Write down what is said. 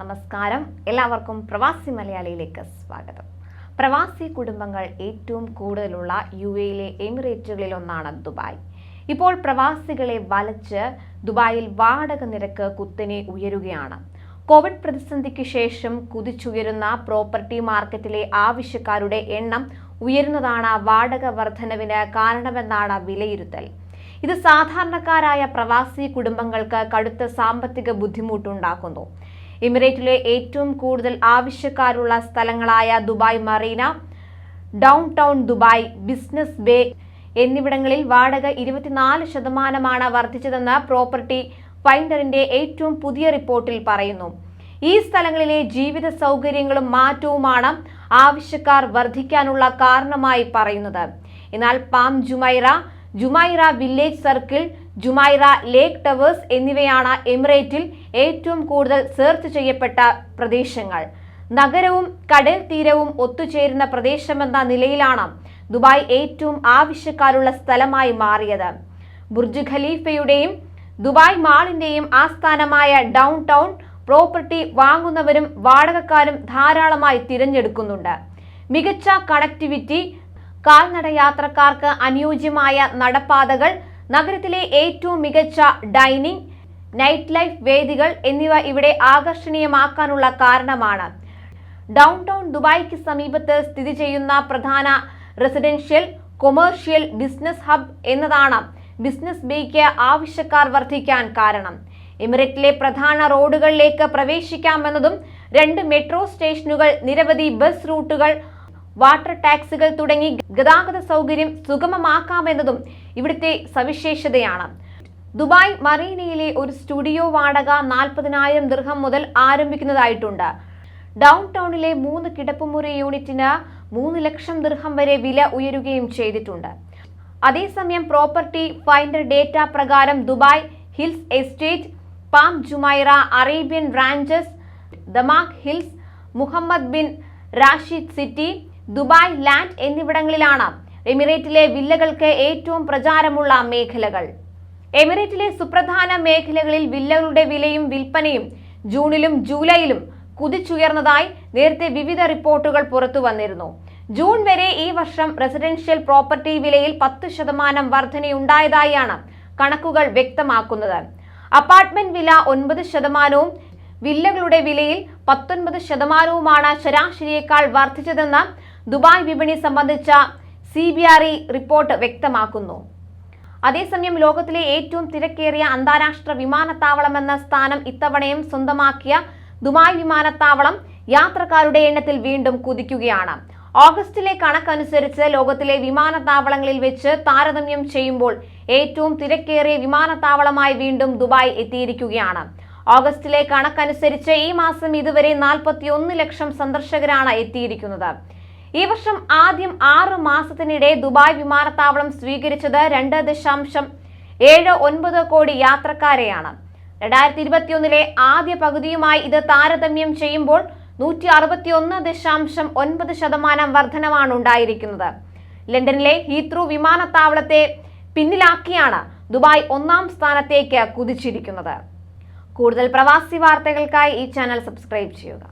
നമസ്കാരം. എല്ലാവർക്കും പ്രവാസി മലയാളിയിലേക്ക് സ്വാഗതം. പ്രവാസി കുടുംബങ്ങൾ ഏറ്റവും കൂടുതലുള്ള യു എയിലെ എമിറേറ്റുകളിൽ ഒന്നാണ് ദുബായ്. ഇപ്പോൾ പ്രവാസികളെ വലച്ച് ദുബായിൽ വാടക നിരക്ക് കുത്തനെ ഉയരുകയാണ്. കോവിഡ് പ്രതിസന്ധിക്ക് ശേഷം കുതിച്ചുയരുന്ന പ്രോപ്പർട്ടി മാർക്കറ്റിലെ ആവശ്യക്കാരുടെ എണ്ണം ഉയരുന്നതാണ് വാടക വർധനവിന് കാരണമെന്നാണ് വിലയിരുത്തൽ. ഇത് സാധാരണക്കാരായ പ്രവാസി കുടുംബങ്ങൾക്ക് കടുത്ത സാമ്പത്തിക ബുദ്ധിമുട്ടുണ്ടാക്കുന്നു. എമിറേറ്റിലെ ഏറ്റവും കൂടുതൽ ആവശ്യക്കാരുള്ള സ്ഥലങ്ങളായ Dubai Marina Downtown Dubai Business Bay എന്നിവിടങ്ങളിൽ വാടക ഇരുപത്തിനാല് ശതമാനമാണ് വർദ്ധിച്ചതെന്ന് പ്രോപ്പർട്ടി ഫൈൻഡറിന്റെ ഏറ്റവും പുതിയ റിപ്പോർട്ടിൽ പറയുന്നു. ഈ സ്ഥലങ്ങളിലെ ജീവിത സൗകര്യങ്ങളും മാറ്റവുമാണ് ആവശ്യക്കാർ വർദ്ധിക്കാനുള്ള കാരണമായി പറയുന്നത്. എന്നാൽ Palm Jumeirah Jumeirah Village Circle Jumeirah Lake Towers എന്നിവയാണ് എമിറേറ്റിൽ ഏറ്റവും കൂടുതൽ സെർച്ച് ചെയ്യപ്പെട്ട പ്രദേശങ്ങൾ. നഗരവും കടൽ തീരവും ഒത്തുചേരുന്ന പ്രദേശമെന്ന നിലയിലാണ് ദുബായ് ഏറ്റവും ആവശ്യക്കാരുള്ള സ്ഥലമായി മാറിയത്. ബുർജ് ഖലീഫയുടെയും ദുബായ് മാളിന്റെയും ആസ്ഥാനമായ ഡൗൺ ടൗൺ പ്രോപ്പർട്ടി വാങ്ങുന്നവരും വാടകക്കാരും ധാരാളമായി തിരഞ്ഞെടുക്കുന്നുണ്ട്. മികച്ച കണക്ടിവിറ്റി കാൽനട യാത്രക്കാർക്ക് അനുയോജ്യമായ നടപ്പാതകൾ നഗരത്തിലെ ഏറ്റവും മികച്ച ഡൈനിങ് നൈറ്റ് ലൈഫ് വേദികൾ എന്നിവ ഇവിടെ ആകർഷണീയമാക്കാനുള്ള കാരണമാണ്. ഡൗൺ ടൗൺ ദുബായ്ക്ക് സമീപത്ത് സ്ഥിതി ചെയ്യുന്ന പ്രധാന റെസിഡൻഷ്യൽ കൊമേഴ്ഷ്യൽ ബിസിനസ് ഹബ് എന്നതാണ് ബിസിനസ് ബേക്ക് ആവശ്യക്കാർ വർദ്ധിക്കാൻ കാരണം. എമിറേറ്റിലെ പ്രധാന റോഡുകളിലേക്ക് പ്രവേശിക്കാമെന്നതും രണ്ട് മെട്രോ സ്റ്റേഷനുകൾ നിരവധി ബസ് റൂട്ടുകൾ വാട്ടർ ടാക്സികൾ തുടങ്ങി ഗതാഗത സൗകര്യം സുഗമമാക്കാമെന്നതും ഇവിടുത്തെ സവിശേഷതയാണ്. ദുബായ് മറീനയിലെ ഒരു സ്റ്റുഡിയോ വാടക നാൽപ്പതിനായിരം ദൃഹം മുതൽ ആരംഭിക്കുന്നതായിട്ടുണ്ട്. ഡൗൺ ടൗണിലെ മൂന്ന് കിടപ്പുമുറി യൂണിറ്റിന് മൂന്ന് ലക്ഷം ദൃഹം വരെ വില ഉയരുകയും ചെയ്തിട്ടുണ്ട്. അതേസമയം പ്രോപ്പർട്ടി ഫൈൻഡർ ഡേറ്റ പ്രകാരം Dubai Hills Estate Palm Jumeirah Arabian Ranches Damac Hills Mohammed bin Rashid City Dubai Land എന്നിവിടങ്ങളിലാണ് എമിറേറ്റിലെ വില്ലകൾക്ക് ഏറ്റവും പ്രചാരമുള്ള മേഖലകൾ. എമിറേറ്റിലെ സുപ്രധാന മേഖലകളിൽ വില്ലകളുടെ വിലയും വിൽപ്പനയും ജൂണിലും ജൂലൈയിലും കുതിച്ചുയർന്നതായി നേരത്തെ വിവിധ റിപ്പോർട്ടുകൾ പുറത്തു വന്നിരുന്നു. ജൂൺ വരെ ഈ വർഷം റെസിഡൻഷ്യൽ പ്രോപ്പർട്ടി വിലയിൽ പത്ത് ശതമാനം വർധനയുണ്ടായതായാണ് കണക്കുകൾ വ്യക്തമാക്കുന്നത്. അപ്പാർട്ട്മെന്റ് വില ഒൻപത് ശതമാനവും വില്ലകളുടെ വിലയിൽ പത്തൊൻപത് ശതമാനവുമാണ് ശരാശരിയേക്കാൾ വർദ്ധിച്ചതെന്ന് ദുബായ് വിപണി സംബന്ധിച്ച C B R E report വ്യക്തമാക്കുന്നു. അതേസമയം ലോകത്തിലെ ഏറ്റവും തിരക്കേറിയ അന്താരാഷ്ട്ര വിമാനത്താവളമെന്ന സ്ഥാനം ഇത്തവണയും സ്വന്തമാക്കിയ ദുബായ് വിമാനത്താവളം യാത്രക്കാരുടെ എണ്ണത്തിൽ വീണ്ടും കുതിക്കുകയാണ്. ഓഗസ്റ്റിലെ കണക്കനുസരിച്ച് ലോകത്തിലെ വിമാനത്താവളങ്ങളിൽ വെച്ച് താരതമ്യം ചെയ്യുമ്പോൾ ഏറ്റവും തിരക്കേറിയ വിമാനത്താവളമായി വീണ്ടും ദുബായ് എത്തിയിരിക്കുകയാണ്. ഓഗസ്റ്റിലെ കണക്കനുസരിച്ച് ഈ മാസം ഇതുവരെ നാൽപ്പത്തി ഒന്ന് ലക്ഷം സന്ദർശകരാണ് എത്തിയിരിക്കുന്നത്. ഈ വർഷം ആദ്യം ആറ് മാസത്തിനിടെ ദുബായ് വിമാനത്താവളം സ്വീകരിച്ചത് രണ്ട് ദശാംശം ഏഴ് ഒൻപത് കോടി യാത്രക്കാരെയാണ്. രണ്ടായിരത്തി ഇരുപത്തിയൊന്നിലെ ആദ്യ പകുതിയുമായി ഇത് താരതമ്യം ചെയ്യുമ്പോൾ നൂറ്റി അറുപത്തി ഒന്ന് ദശാംശം ഒൻപത് ശതമാനം വർധനമാണ് ഉണ്ടായിരിക്കുന്നത്. ലണ്ടനിലെ ഹീത്രൂ വിമാനത്താവളത്തെ പിന്നിലാക്കിയാണ് ദുബായ് ഒന്നാം സ്ഥാനത്തേക്ക് കുതിച്ചിരിക്കുന്നത്. കൂടുതൽ പ്രവാസി വാർത്തകൾക്കായി ഈ ചാനൽ സബ്സ്ക്രൈബ് ചെയ്യുക.